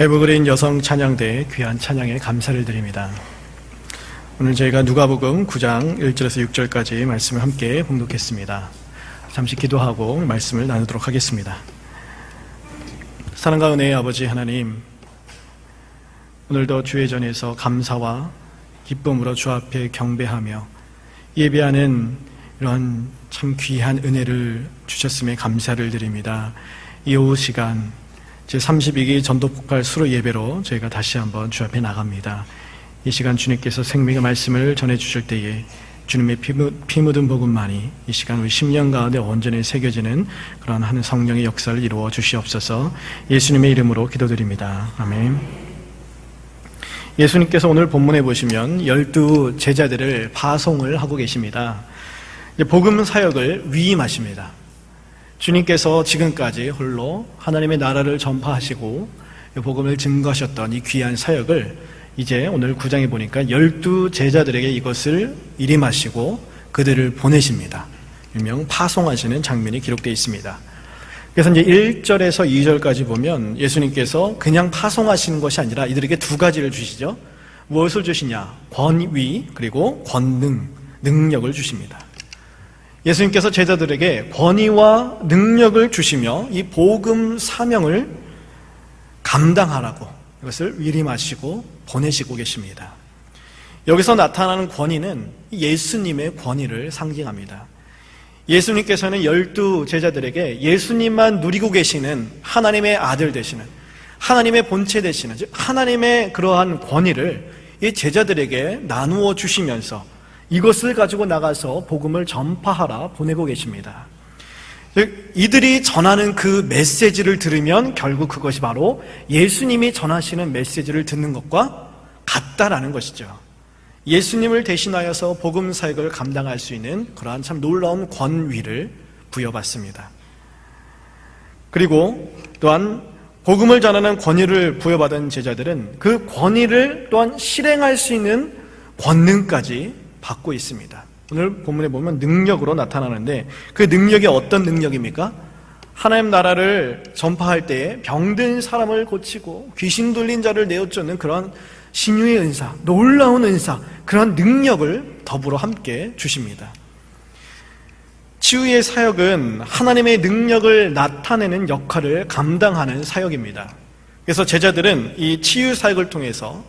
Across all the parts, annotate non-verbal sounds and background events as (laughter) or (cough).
에버그린 여성 찬양대 귀한 찬양에 감사를 드립니다. 오늘 저희가 누가복음 9장 1절에서 6절까지 말씀을 함께 봉독했습니다. 잠시 기도하고 말씀을 나누도록 하겠습니다. 사랑과 은혜의 아버지 하나님, 오늘도 주의 전에서 감사와 기쁨으로 주 앞에 경배하며 예배하는 이런 참 귀한 은혜를 주셨음에 감사를 드립니다. 이 오후 시간 제32기 전도 폭발 수로 예배로 저희가 다시 한번 주 앞에 나갑니다. 이 시간 주님께서 생명의 말씀을 전해 주실 때에 주님의 피, 피 묻은 복음만이 이 시간 우리 10년 가운데 온전히 새겨지는 그러한 하는 성령의 역사를 이루어 주시옵소서 예수님의 이름으로 기도드립니다. 아멘. 예수님께서 오늘 본문에 보시면 열두 제자들을 파송을 하고 계십니다. 복음 사역을 위임하십니다. 주님께서 지금까지 홀로 하나님의 나라를 전파하시고 복음을 증거하셨던 이 귀한 사역을 이제 오늘 구장에 보니까 열두 제자들에게 이것을 일임하시고 그들을 보내십니다. 일명 파송하시는 장면이 기록되어 있습니다. 그래서 이제 1절에서 2절까지 보면 예수님께서 그냥 파송하시는 것이 아니라 이들에게 두 가지를 주시죠. 무엇을 주시냐? 권위 그리고 권능, 능력을 주십니다. 예수님께서 제자들에게 권위와 능력을 주시며 이 복음 사명을 감당하라고 이것을 위림하시고 보내시고 계십니다. 여기서 나타나는 권위는 예수님의 권위를 상징합니다. 예수님께서는 열두 제자들에게 예수님만 누리고 계시는 하나님의 아들 되시는 하나님의 본체 되시는 즉 하나님의 그러한 권위를 이 제자들에게 나누어 주시면서 이것을 가지고 나가서 복음을 전파하라 보내고 계십니다. 이들이 전하는 그 메시지를 들으면 결국 그것이 바로 예수님이 전하시는 메시지를 듣는 것과 같다라는 것이죠. 예수님을 대신하여서 복음 사역을 감당할 수 있는 그러한 참 놀라운 권위를 부여받습니다. 그리고 또한 복음을 전하는 권위를 부여받은 제자들은 그 권위를 또한 실행할 수 있는 권능까지 받고 있습니다. 오늘 본문에 보면 능력으로 나타나는데 그 능력이 어떤 능력입니까? 하나님 나라를 전파할 때에 병든 사람을 고치고 귀신 들린 자를 내어쫓는 그런 신유의 은사, 놀라운 은사, 그런 능력을 더불어 함께 주십니다. 치유의 사역은 하나님의 능력을 나타내는 역할을 감당하는 사역입니다. 그래서 제자들은 이 치유 사역을 통해서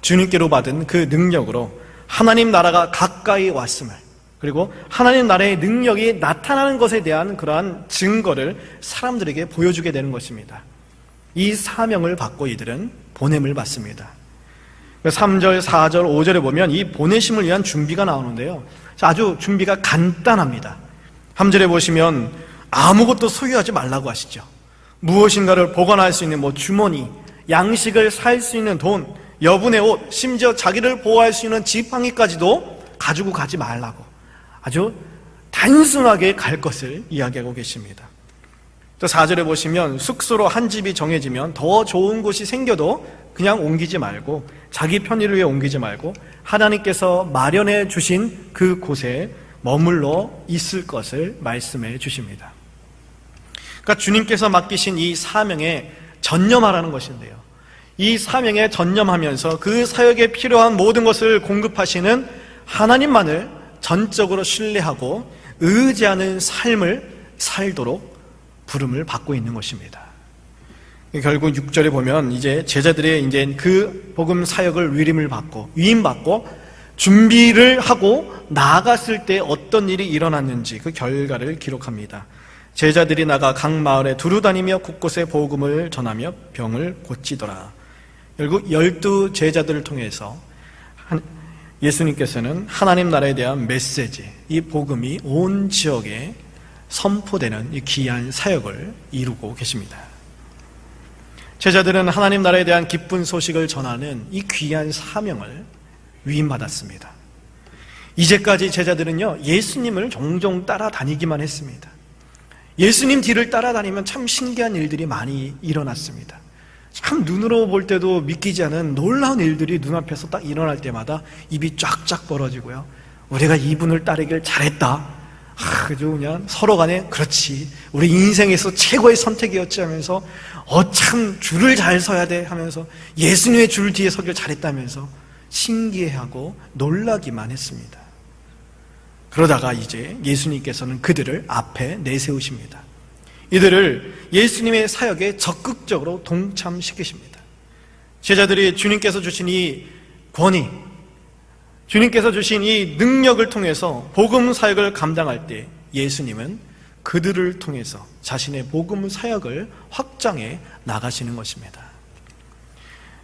주님께로 받은 그 능력으로 하나님 나라가 가까이 왔음을 그리고 하나님 나라의 능력이 나타나는 것에 대한 그러한 증거를 사람들에게 보여주게 되는 것입니다. 이 사명을 받고 이들은 보냄을 받습니다. 3절, 4절, 5절에 보면 이 보내심을 위한 준비가 나오는데요. 아주 준비가 간단합니다. 3절에 보시면 아무것도 소유하지 말라고 하시죠. 무엇인가를 보관할 수 있는 뭐 주머니, 양식을 살 수 있는 돈, 여분의 옷, 심지어 자기를 보호할 수 있는 지팡이까지도 가지고 가지 말라고 아주 단순하게 갈 것을 이야기하고 계십니다. 또 4절에 보시면 숙소로 한 집이 정해지면 더 좋은 곳이 생겨도 그냥 옮기지 말고 자기 편의를 위해 옮기지 말고 하나님께서 마련해 주신 그 곳에 머물러 있을 것을 말씀해 주십니다. 그러니까 주님께서 맡기신 이 사명에 전념하라는 것인데요. 이 사명에 전념하면서 그 사역에 필요한 모든 것을 공급하시는 하나님만을 전적으로 신뢰하고 의지하는 삶을 살도록 부름을 받고 있는 것입니다. 결국 6절에 보면 이제 제자들의 이제 그 복음 사역을 위임을 받고 위임받고 준비를 하고 나갔을 때 어떤 일이 일어났는지 그 결과를 기록합니다. 제자들이 나가 각 마을에 두루 다니며 곳곳에 복음을 전하며 병을 고치더라. 결국 열두 제자들을 통해서 예수님께서는 하나님 나라에 대한 메시지, 이 복음이 온 지역에 선포되는 이 귀한 사역을 이루고 계십니다. 제자들은 하나님 나라에 대한 기쁜 소식을 전하는 이 귀한 사명을 위임받았습니다. 이제까지 제자들은요, 예수님을 종종 따라다니기만 했습니다. 예수님 뒤를 따라다니면 참 신기한 일들이 많이 일어났습니다. 참 눈으로 볼 때도 믿기지 않은 놀라운 일들이 눈앞에서 딱 일어날 때마다 입이 쫙쫙 벌어지고요. 우리가 이분을 따르길 잘했다. 아주 그냥 서로 간에 그렇지 우리 인생에서 최고의 선택이었지 하면서 어 참 줄을 잘 서야 돼 하면서 예수님의 줄 뒤에 서기를 잘했다면서 신기해하고 놀라기만 했습니다. 그러다가 이제 예수님께서는 그들을 앞에 내세우십니다. 이들을 예수님의 사역에 적극적으로 동참시키십니다. 제자들이 주님께서 주신 이 권위, 주님께서 주신 이 능력을 통해서 복음 사역을 감당할 때 예수님은 그들을 통해서 자신의 복음 사역을 확장해 나가시는 것입니다.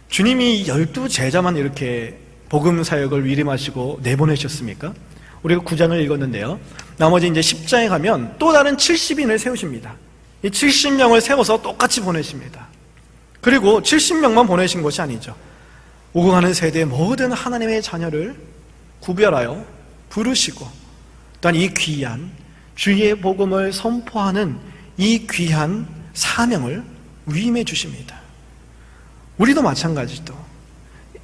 주님이 열두 제자만 이렇게 복음 사역을 위임하시고 내보내셨습니까? 우리가 9장을 읽었는데요. 나머지 이제 10장에 가면 또 다른 70인을 세우십니다. 이 70명을 세워서 똑같이 보내십니다. 그리고 70명만 보내신 것이 아니죠. 오고 가는 세대의 모든 하나님의 자녀를 구별하여 부르시고 또한 이 귀한 주의 복음을 선포하는 이 귀한 사명을 위임해 주십니다. 우리도 마찬가지죠.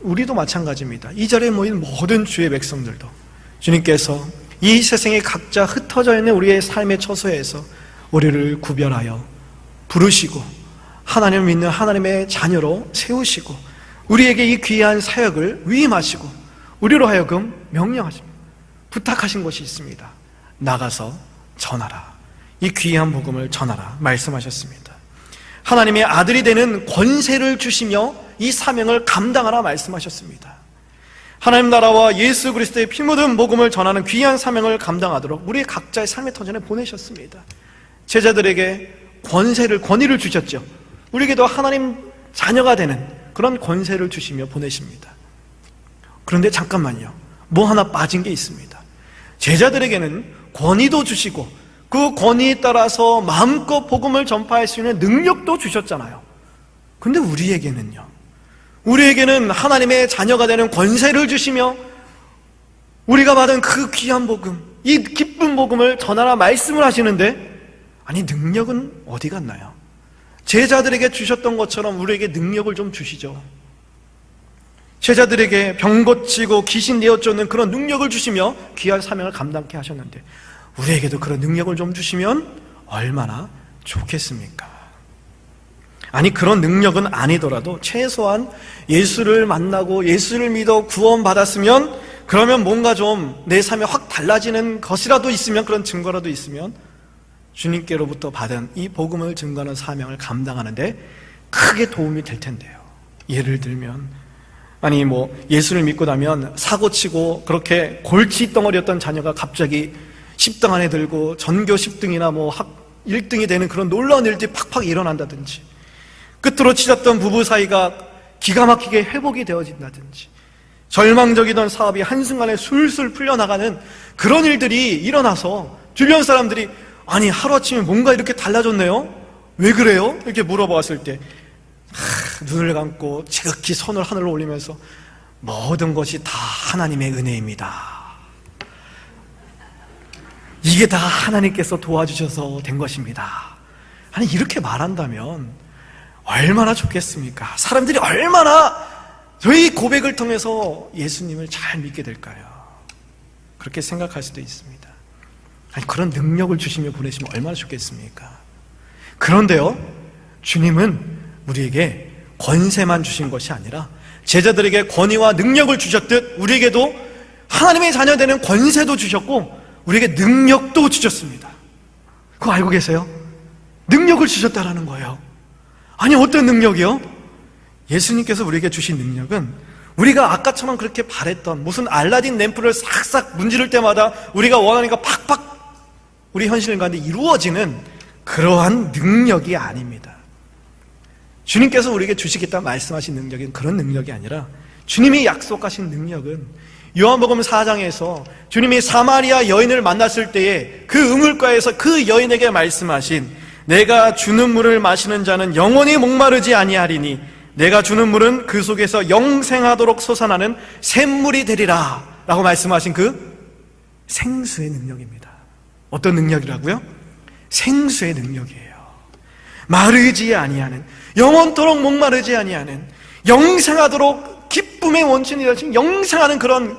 우리도 마찬가지입니다. 이 자리에 모인 모든 주의 백성들도 주님께서 이 세상에 각자 흩어져 있는 우리의 삶의 처소에서 우리를 구별하여 부르시고 하나님을 믿는 하나님의 자녀로 세우시고 우리에게 이 귀한 사역을 위임하시고 우리로 하여금 명령하십니다. 부탁하신 것이 있습니다. 나가서 전하라. 이 귀한 복음을 전하라. 말씀하셨습니다. 하나님의 아들이 되는 권세를 주시며 이 사명을 감당하라 말씀하셨습니다. 하나님 나라와 예수 그리스도의 피 묻은 복음을 전하는 귀한 사명을 감당하도록 우리 각자의 삶의 터전에 보내셨습니다. 제자들에게 권세를 권위를 주셨죠. 우리에게도 하나님 자녀가 되는 그런 권세를 주시며 보내십니다. 그런데 잠깐만요. 뭐 하나 빠진 게 있습니다. 제자들에게는 권위도 주시고 그 권위에 따라서 마음껏 복음을 전파할 수 있는 능력도 주셨잖아요. 근데 우리에게는요. 우리에게는 하나님의 자녀가 되는 권세를 주시며 우리가 받은 그 귀한 복음, 이 기쁜 복음을 전하라 말씀을 하시는데 아니 능력은 어디 갔나요? 제자들에게 주셨던 것처럼 우리에게 능력을 좀 주시죠. 제자들에게 병 고치고 귀신 내어 쫓는 그런 능력을 주시며 귀한 사명을 감당케 하셨는데 우리에게도 그런 능력을 좀 주시면 얼마나 좋겠습니까? 아니 그런 능력은 아니더라도 최소한 예수를 만나고 예수를 믿어 구원받았으면 그러면 뭔가 좀 내 삶이 확 달라지는 것이라도 있으면 그런 증거라도 있으면 주님께로부터 받은 이 복음을 증거하는 사명을 감당하는데 크게 도움이 될 텐데요. 예를 들면 아니 뭐 예수를 믿고 나면 사고 치고 그렇게 골치 덩어리였던 자녀가 갑자기 10등 안에 들고 전교 10등이나 뭐 학 1등이 되는 그런 놀라운 일들이 팍팍 일어난다든지 끝으로 치렀던 부부 사이가 기가 막히게 회복이 되어진다든지 절망적이던 사업이 한순간에 술술 풀려나가는 그런 일들이 일어나서 주변 사람들이 아니 하루아침에 뭔가 이렇게 달라졌네요? 왜 그래요? 이렇게 물어봤을 때 하, 눈을 감고 지극히 손을 하늘로 올리면서 모든 것이 다 하나님의 은혜입니다. 이게 다 하나님께서 도와주셔서 된 것입니다. 아니 이렇게 말한다면 얼마나 좋겠습니까? 사람들이 얼마나 저희 고백을 통해서 예수님을 잘 믿게 될까요? 그렇게 생각할 수도 있습니다. 아니, 그런 능력을 주시며 보내시면 얼마나 좋겠습니까? 그런데요, 주님은 우리에게 권세만 주신 것이 아니라 제자들에게 권위와 능력을 주셨듯 우리에게도 하나님의 자녀 되는 권세도 주셨고 우리에게 능력도 주셨습니다. 그거 알고 계세요? 능력을 주셨다라는 거예요. 아니 어떤 능력이요? 예수님께서 우리에게 주신 능력은 우리가 아까처럼 그렇게 바랬던 무슨 알라딘 램프를 싹싹 문지를 때마다 우리가 원하니까 팍팍 우리 현실 가운데 이루어지는 그러한 능력이 아닙니다. 주님께서 우리에게 주시겠다 말씀하신 능력은 그런 능력이 아니라 주님이 약속하신 능력은 요한복음 4장에서 주님이 사마리아 여인을 만났을 때에 그 우물가에서 그 여인에게 말씀하신 내가 주는 물을 마시는 자는 영원히 목마르지 아니하리니 내가 주는 물은 그 속에서 영생하도록 솟아나는 샘물이 되리라 라고 말씀하신 그 생수의 능력입니다. 어떤 능력이라고요? 생수의 능력이에요. 마르지 아니하는 영원토록 목마르지 아니하는 영생하도록 기쁨의 원천이 되신 영생하는 그런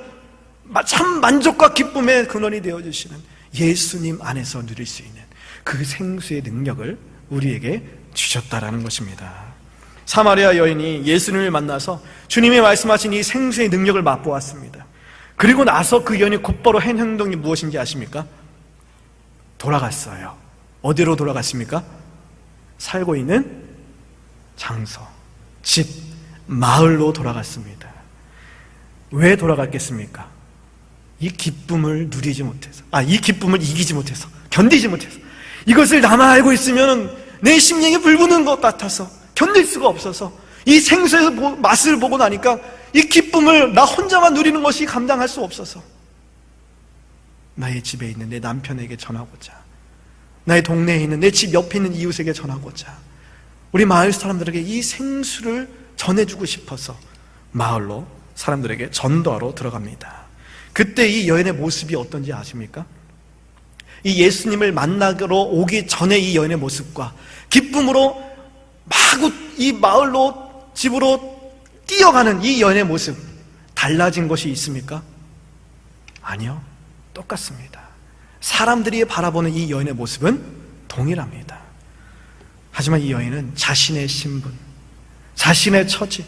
참 만족과 기쁨의 근원이 되어 주시는 예수님 안에서 누릴 수 있는 그 생수의 능력을 우리에게 주셨다라는 것입니다. 사마리아 여인이 예수님을 만나서 주님이 말씀하신 이 생수의 능력을 맛보았습니다. 그리고 나서 그 여인이 곧바로 한 행동이 무엇인지 아십니까? 돌아갔어요. 어디로 돌아갔습니까? 살고 있는 장소, 집, 마을로 돌아갔습니다. 왜 돌아갔겠습니까? 이 기쁨을 누리지 못해서, 아, 이 기쁨을 이기지 못해서, 견디지 못해서, 이것을 나만 알고 있으면 내 심령이 불붙는 것 같아서, 견딜 수가 없어서, 이 생수의 맛을 보고 나니까 이 기쁨을 나 혼자만 누리는 것이 감당할 수 없어서, 나의 집에 있는 내 남편에게 전하고자, 나의 동네에 있는 내 집 옆에 있는 이웃에게 전하고자, 우리 마을 사람들에게 이 생수를 전해주고 싶어서 마을로 사람들에게 전도하러 들어갑니다. 그때 이 여인의 모습이 어떤지 아십니까? 이 예수님을 만나러 오기 전에 이 여인의 모습과 기쁨으로 마구 이 마을로 집으로 뛰어가는 이 여인의 모습 달라진 것이 있습니까? 아니요. 똑같습니다. 사람들이 바라보는 이 여인의 모습은 동일합니다. 하지만 이 여인은 자신의 신분, 자신의 처지,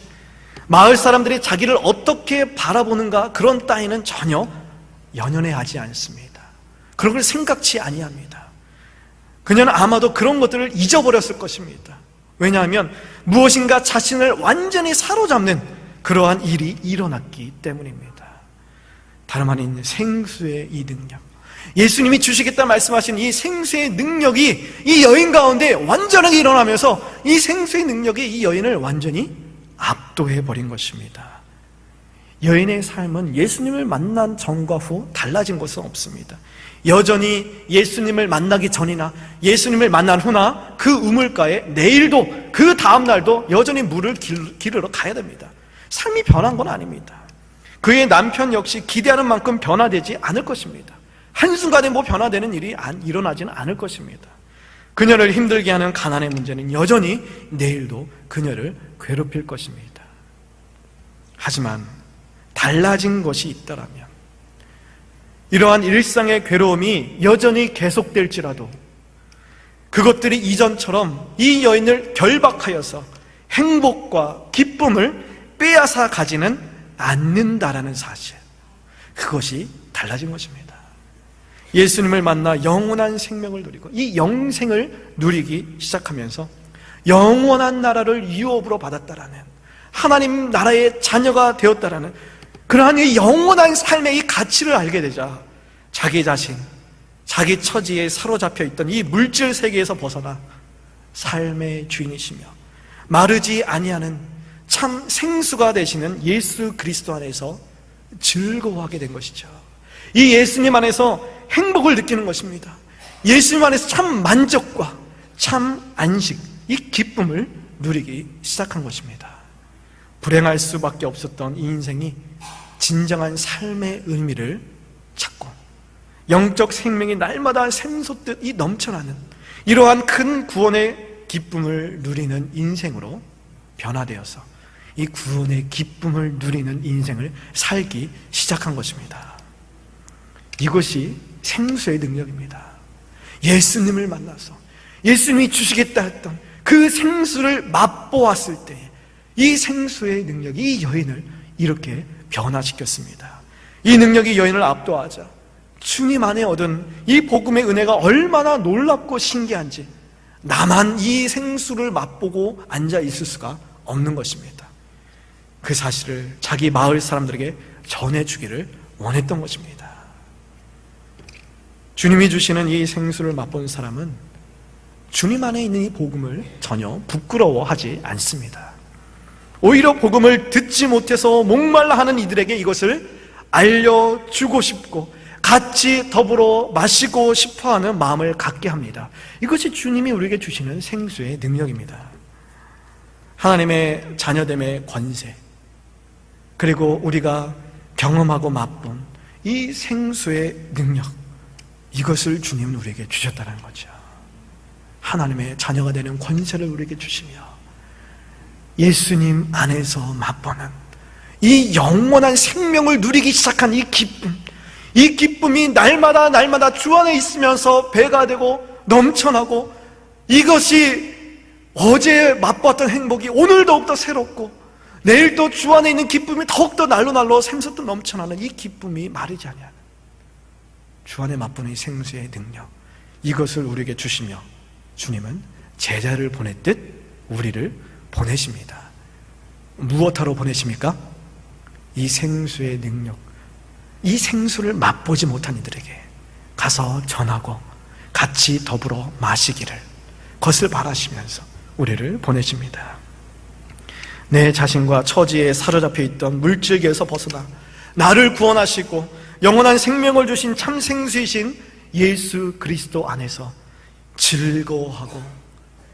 마을 사람들이 자기를 어떻게 바라보는가 그런 따위는 전혀 연연해 하지 않습니다. 그런 걸 생각치 아니합니다. 그녀는 아마도 그런 것들을 잊어버렸을 것입니다. 왜냐하면 무엇인가 자신을 완전히 사로잡는 그러한 일이 일어났기 때문입니다. 다름 아닌 생수의 이 능력. 예수님이 주시겠다 말씀하신 이 생수의 능력이 이 여인 가운데 완전하게 일어나면서 이 생수의 능력이 이 여인을 완전히 압도해 버린 것입니다. 여인의 삶은 예수님을 만난 전과 후 달라진 것은 없습니다. 여전히 예수님을 만나기 전이나 예수님을 만난 후나 그 우물가에 내일도 그 다음날도 여전히 물을 기르러 가야 됩니다. 삶이 변한 건 아닙니다. 그의 남편 역시 기대하는 만큼 변화되지 않을 것입니다. 한순간에 뭐 변화되는 일이 일어나지는 않을 것입니다. 그녀를 힘들게 하는 가난의 문제는 여전히 내일도 그녀를 괴롭힐 것입니다. 하지만 달라진 것이 있더라면 이러한 일상의 괴로움이 여전히 계속될지라도 그것들이 이전처럼 이 여인을 결박하여서 행복과 기쁨을 빼앗아 가지는 않는다라는 사실. 그것이 달라진 것입니다. 예수님을 만나 영원한 생명을 누리고 이 영생을 누리기 시작하면서 영원한 나라를 유업으로 받았다라는 하나님 나라의 자녀가 되었다라는 그러한 이 영원한 삶의 이 가치를 알게 되자 자기 자신, 자기 처지에 사로잡혀 있던 이 물질 세계에서 벗어나 삶의 주인이시며 마르지 아니하는 참 생수가 되시는 예수 그리스도 안에서 즐거워하게 된 것이죠. 이 예수님 안에서 행복을 느끼는 것입니다. 예수님 안에서 참 만족과 참 안식, 이 기쁨을 누리기 시작한 것입니다. 불행할 수밖에 없었던 이 인생이 진정한 삶의 의미를 찾고 영적 생명이 날마다 샘솟듯 이 넘쳐나는 이러한 큰 구원의 기쁨을 누리는 인생으로 변화되어서 이 구원의 기쁨을 누리는 인생을 살기 시작한 것입니다. 이것이 생수의 능력입니다. 예수님을 만나서 예수님이 주시겠다 했던 그 생수를 맛보았을 때 이 생수의 능력이 이 여인을 이렇게 변화시켰습니다. 이 능력이 여인을 압도하자 주님 안에 얻은 이 복음의 은혜가 얼마나 놀랍고 신기한지 나만 이 생수를 맛보고 앉아 있을 수가 없는 것입니다. 그 사실을 자기 마을 사람들에게 전해주기를 원했던 것입니다. 주님이 주시는 이 생수를 맛본 사람은 주님 안에 있는 이 복음을 전혀 부끄러워하지 않습니다. 오히려 복음을 듣지 못해서 목말라 하는 이들에게 이것을 알려주고 싶고 같이 더불어 마시고 싶어 하는 마음을 갖게 합니다. 이것이 주님이 우리에게 주시는 생수의 능력입니다. 하나님의 자녀됨의 권세, 그리고 우리가 경험하고 맛본 이 생수의 능력, 이것을 주님은 우리에게 주셨다는 거죠. 하나님의 자녀가 되는 권세를 우리에게 주시며 예수님 안에서 맛보는 이 영원한 생명을 누리기 시작한 이 기쁨, 이 기쁨이 날마다 날마다 주 안에 있으면서 배가 되고 넘쳐나고 이것이 어제 맛봤던 행복이 오늘 더욱더 새롭고 내일 또 주 안에 있는 기쁨이 더욱더 날로 날로 샘솟듯 넘쳐나는 이 기쁨이 마르지 않냐 주 안에 맛보는 이 생수의 능력 이것을 우리에게 주시며 주님은 제자를 보냈듯 우리를 보내십니다 무엇하러 보내십니까? 이 생수의 능력 이 생수를 맛보지 못한 이들에게 가서 전하고 같이 더불어 마시기를 것을 바라시면서 우리를 보내십니다. 내 자신과 처지에 사로잡혀 있던 물질계에서 벗어나 나를 구원하시고 영원한 생명을 주신 참 생수이신 예수 그리스도 안에서 즐거워하고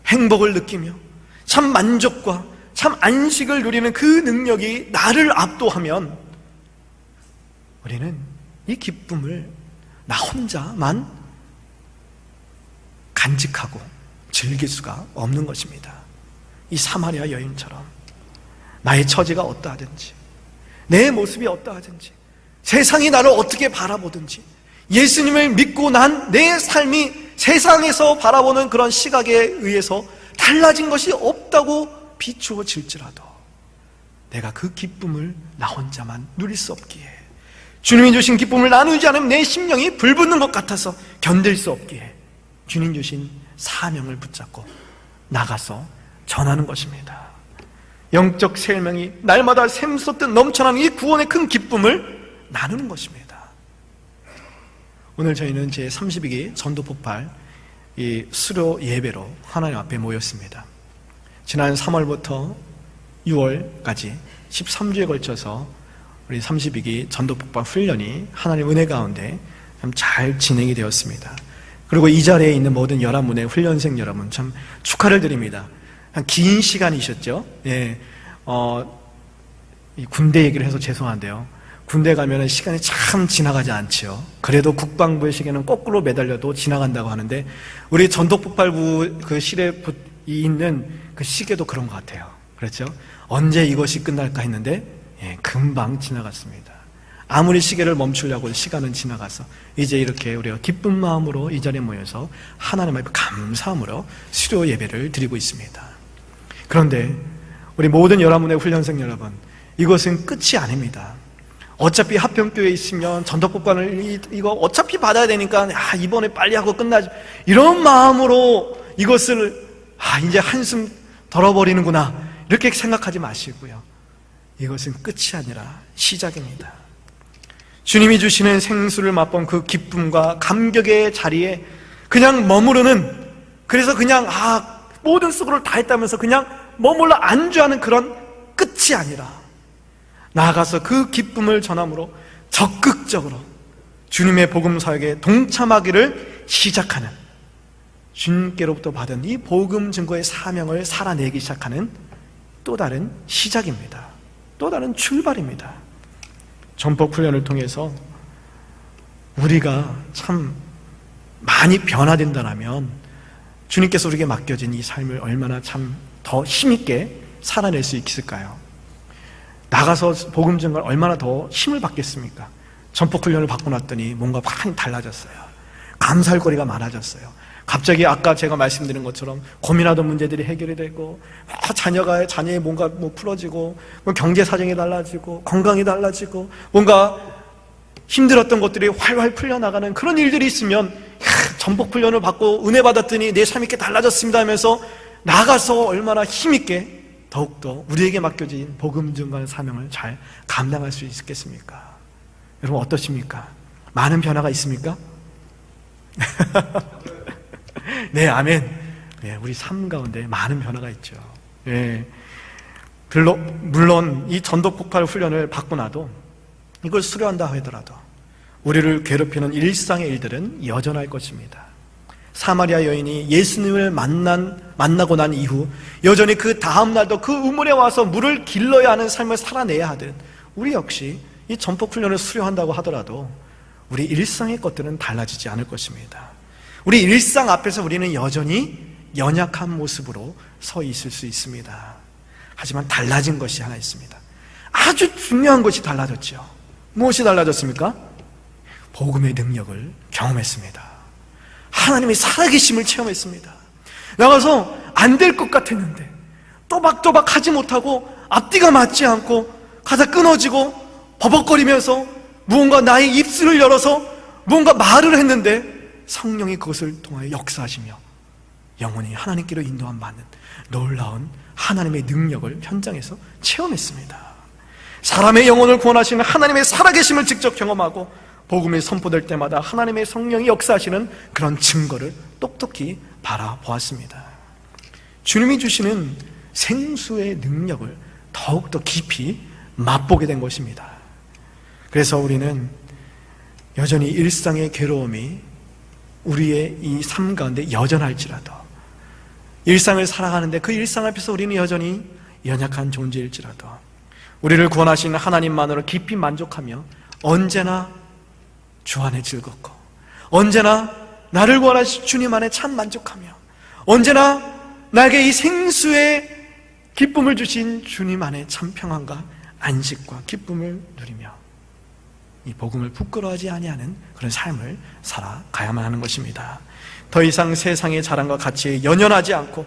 행복을 느끼며 참 만족과 참 안식을 누리는 그 능력이 나를 압도하면 우리는 이 기쁨을 나 혼자만 간직하고 즐길 수가 없는 것입니다. 이 사마리아 여인처럼 나의 처지가 어떠하든지 내 모습이 어떠하든지 세상이 나를 어떻게 바라보든지 예수님을 믿고 난 내 삶이 세상에서 바라보는 그런 시각에 의해서 달라진 것이 없다고 비추어질지라도 내가 그 기쁨을 나 혼자만 누릴 수 없기에 주님이 주신 기쁨을 나누지 않으면 내 심령이 불붙는 것 같아서 견딜 수 없기에 주님 주신 사명을 붙잡고 나가서 전하는 것입니다. 영적 생명이 날마다 샘솟듯 넘쳐나는 이 구원의 큰 기쁨을 나누는 것입니다. 오늘 저희는 제 32기 전도 폭발 이 수료 예배로 하나님 앞에 모였습니다. 지난 3월부터 6월까지 13주에 걸쳐서 우리 32기 전도 폭발 훈련이 하나님 은혜 가운데 참 잘 진행이 되었습니다. 그리고 이 자리에 있는 모든 열한 문의 훈련생 여러분 참 축하를 드립니다. 긴 시간이셨죠? 예, 어, 군대 얘기를 해서 죄송한데요. 군대 가면은 시간이 참 지나가지 않지요. 그래도 국방부의 시계는 거꾸로 매달려도 지나간다고 하는데 우리 전독폭발부 그 실에 있는 그 시계도 그런 것 같아요. 그렇죠? 언제 이것이 끝날까 했는데 예, 금방 지나갔습니다. 아무리 시계를 멈추려고 시간은 지나가서 이제 이렇게 우리가 기쁜 마음으로 이 자리에 모여서 하나님 앞에 감사함으로 수료 예배를 드리고 있습니다. 그런데 우리 모든 여러분의 훈련생 여러분, 이것은 끝이 아닙니다. 어차피 합평교에 있으면 전덕법관을 이거 어차피 받아야 되니까 아, 이번에 빨리 하고 끝나지 이런 마음으로 이것을 아, 이제 한숨 덜어버리는구나 이렇게 생각하지 마시고요. 이것은 끝이 아니라 시작입니다. 주님이 주시는 생수를 맛본 그 기쁨과 감격의 자리에 그냥 머무르는 그래서 그냥 아 모든 수고를 다 했다면서 그냥 머물러 안주하는 그런 끝이 아니라 나아가서 그 기쁨을 전함으로 적극적으로 주님의 복음 사역에 동참하기를 시작하는 주님께로부터 받은 이 복음 증거의 사명을 살아내기 시작하는 또 다른 시작입니다. 또 다른 출발입니다. 전폭 훈련을 통해서 우리가 참 많이 변화된다면 주님께서 우리에게 맡겨진 이 삶을 얼마나 참 더 힘있게 살아낼 수 있을까요? 나가서 복음 전갈 얼마나 더 힘을 받겠습니까? 전폭 훈련을 받고 났더니 뭔가 많이 달라졌어요. 감사할 거리가 많아졌어요. 갑자기 아까 제가 말씀드린 것처럼 고민하던 문제들이 해결이 되고 아, 자녀가 자녀의 뭔가 뭐 풀어지고 뭐 경제 사정이 달라지고 건강이 달라지고 뭔가 힘들었던 것들이 활활 풀려나가는 그런 일들이 있으면 전복 훈련을 받고 은혜 받았더니 내 삶이 이렇게 달라졌습니다 하면서 나가서 얼마나 힘있게 더욱더 우리에게 맡겨진 복음 증가의 사명을 잘 감당할 수 있겠습니까? 여러분 어떠십니까? 많은 변화가 있습니까? (laughs) 네, 아멘. 네, 우리 삶 가운데 많은 변화가 있죠. 네. 물론 이 전독 폭발 훈련을 받고 나도 이걸 수료한다 하더라도 우리를 괴롭히는 일상의 일들은 여전할 것입니다. 사마리아 여인이 예수님을 만난, 만나고 난 이후 여전히 그 다음날도 그 우물에 와서 물을 길러야 하는 삶을 살아내야 하듯 우리 역시 이 전폭 훈련을 수료한다고 하더라도 우리 일상의 것들은 달라지지 않을 것입니다. 우리 일상 앞에서 우리는 여전히 연약한 모습으로 서 있을 수 있습니다. 하지만 달라진 것이 하나 있습니다. 아주 중요한 것이 달라졌죠. 무엇이 달라졌습니까? 복음의 능력을 경험했습니다. 하나님의 살아계심을 체험했습니다. 나가서 안 될 것 같았는데 또박또박 하지 못하고 앞뒤가 맞지 않고 가다 끊어지고 버벅거리면서 무언가 나의 입술을 열어서 무언가 말을 했는데 성령이 그것을 통하여 역사하시며 영혼이 하나님께로 인도함 받는 놀라운 하나님의 능력을 현장에서 체험했습니다. 사람의 영혼을 구원하시는 하나님의 살아계심을 직접 경험하고 복음이 선포될 때마다 하나님의 성령이 역사하시는 그런 증거를 똑똑히 바라보았습니다. 주님이 주시는 생수의 능력을 더욱더 깊이 맛보게 된 것입니다. 그래서 우리는 여전히 일상의 괴로움이 우리의 이 삶 가운데 여전할지라도 일상을 살아가는데 그 일상 앞에서 우리는 여전히 연약한 존재일지라도 우리를 구원하시는 하나님만으로 깊이 만족하며 언제나 주 안에 즐겁고 언제나 나를 구원하신 주님 안에 참 만족하며 언제나 나에게 이 생수의 기쁨을 주신 주님 안에 참 평안과 안식과 기쁨을 누리며 이 복음을 부끄러워하지 아니하는 그런 삶을 살아가야만 하는 것입니다. 더 이상 세상의 자랑과 가치에 연연하지 않고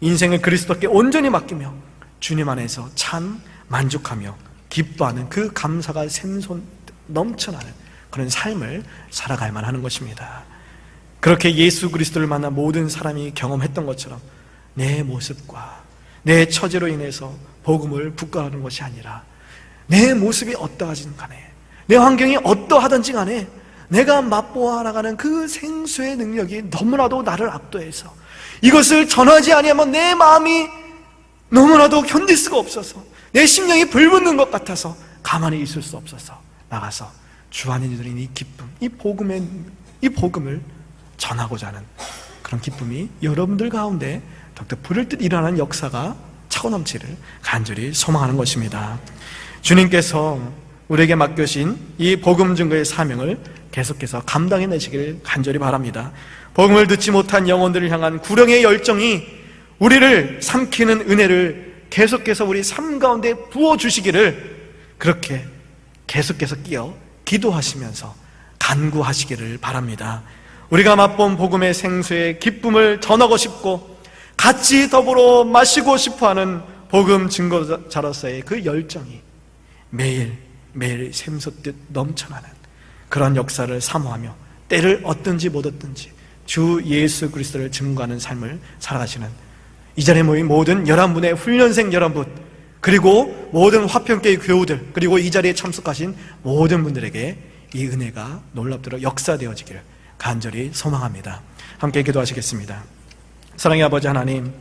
인생을 그리스도께 온전히 맡기며 주님 안에서 참 만족하며 기뻐하는 그 감사가 샘솟 넘쳐나는 그런 삶을 살아가야만 하는 것입니다. 그렇게 예수 그리스도를 만난 모든 사람이 경험했던 것처럼 내 모습과 내 처지로 인해서 복음을 부끄러워하는 것이 아니라 내 모습이 어떠하든 간에 내 환경이 어떠하든지 간에 내가 맛보아 나가는 그 생수의 능력이 너무나도 나를 압도해서 이것을 전하지 아니하면 내 마음이 너무나도 견딜 수가 없어서 내 심령이 불붙는 것 같아서 가만히 있을 수 없어서 나가서 주 안에 누린 이 기쁨, 이 복음의 이 복음을 전하고자 하는 그런 기쁨이 여러분들 가운데 더욱더 부를 듯 일어나는 역사가 차고 넘치를 간절히 소망하는 것입니다. 주님께서 우리에게 맡겨신 이 복음 증거의 사명을 계속해서 감당해 내시길 간절히 바랍니다. 복음을 듣지 못한 영혼들을 향한 구령의 열정이 우리를 삼키는 은혜를 계속해서 우리 삶 가운데 부어 주시기를 그렇게 계속해서 끼어 기도하시면서 간구하시기를 바랍니다. 우리가 맛본 복음의 생수의 기쁨을 전하고 싶고 같이 더불어 마시고 싶어 하는 복음 증거자로서의 그 열정이 매일 매일 샘솟듯 넘쳐나는 그런 역사를 사모하며 때를 얻든지 못 얻든지 주 예수 그리스도를 증거하는 삶을 살아가시는 이 자리에 모인 모든 11분의 훈련생 여러분 그리고 모든 화평교회 교우들 그리고 이 자리에 참석하신 모든 분들에게 이 은혜가 놀랍도록 역사되어지기를 간절히 소망합니다. 함께 기도하시겠습니다. 사랑의 아버지 하나님